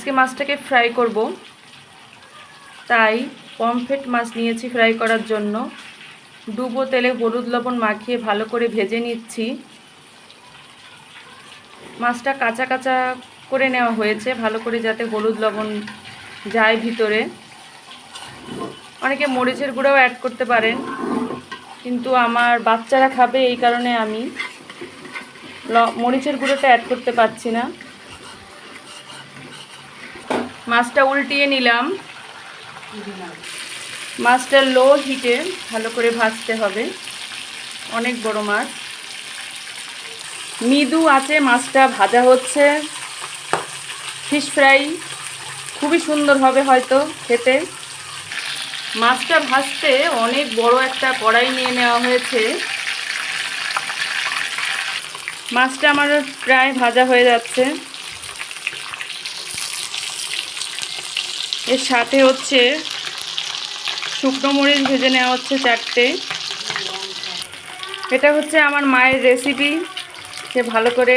আজকে মাছটাকে ফ্রাই করব। তাই পমফ্রেট মাছ নিয়েছি ফ্রাই করার জন্য। ডুবো তেলে হলুদ লবণ মাখিয়ে ভালো করে ভেজে নিচ্ছি। মাছটা কাঁচা কাঁচা করে নেওয়া হয়েছে, ভালো করে যাতে হলুদ লবণ যায় ভিতরে। অনেকে মরিচের গুঁড়োও অ্যাড করতে পারেন, কিন্তু আমার বাচ্চারা খাবে এই কারণে আমি। ল- মরিচের গুঁড়োটা অ্যাড করতে পারছি না। মাছটা উল্টিয়ে নিলাম। মাছটা লো হিটে ভালো করে ভাজতে হবে। অনেক বড় মাছ। মৃদু আছে, মাছটা ভাজা হচ্ছে। ফিশ ফ্রাই খুবই সুন্দর হবে হয়তো খেতে। মাছটা ভাজতে অনেক বড় একটা কড়াই নিয়ে নেওয়া হয়েছে। মাছটা আমার প্রায় ভাজা হয়ে যাচ্ছে। এর সাথে হচ্ছে শুকনো মরিচ ভেজে নেওয়া হচ্ছে চারটে। এটা হচ্ছে আমার মায়ের রেসিপি সে ভালো করে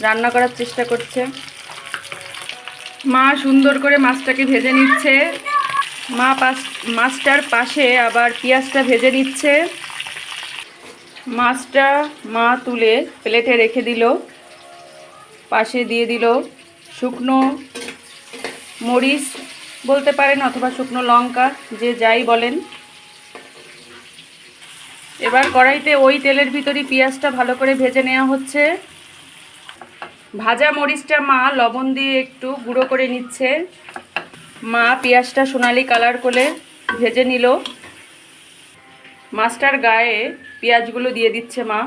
রান্না করার চেষ্টা করছে। মা সুন্দর করে মাছটাকে ভেজে নিচ্ছে। মা পাশ, মাছটার পাশে আবার পেঁয়াজটা ভেজে নিচ্ছে। মাছটা মা তুলে প্লেটে রেখে দিল। পাশে দিয়ে দিল শুকনো মরিচ বলতে পারেন অথবা শুকনো লঙ্কা, যে যাই বলেন। এবার কড়াইতে ওই তেলের ভিতরই পেঁয়াজটা ভালো করে ভেজে নেওয়া হচ্ছে। ভাজা মরিচটা মা লবণ দিয়ে একটু গুঁড়ো করে নিচ্ছে। মা পেঁয়াজটা সোনালি কালার করে ভেজে নিল। মাছটার গায়ে পেঁয়াজগুলো দিয়ে দিচ্ছে মা।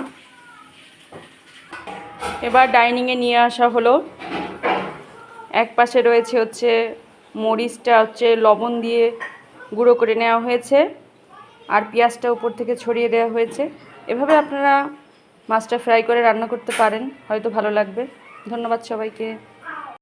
এবার ডাইনিংয়ে নিয়ে আসা হলো। এক পাশে রয়েছে হচ্ছে মরিচটা হচ্ছে লবণ দিয়ে গুঁড়ো করে নেওয়া হয়েছে আর পেঁয়াজটা উপর থেকে ছড়িয়ে দেওয়া হয়েছে। এভাবে আপনারা মাছটা ফ্রাই করে রান্না করতে পারেন, হয়তো ভালো লাগবে। ধন্যবাদ সবাইকে।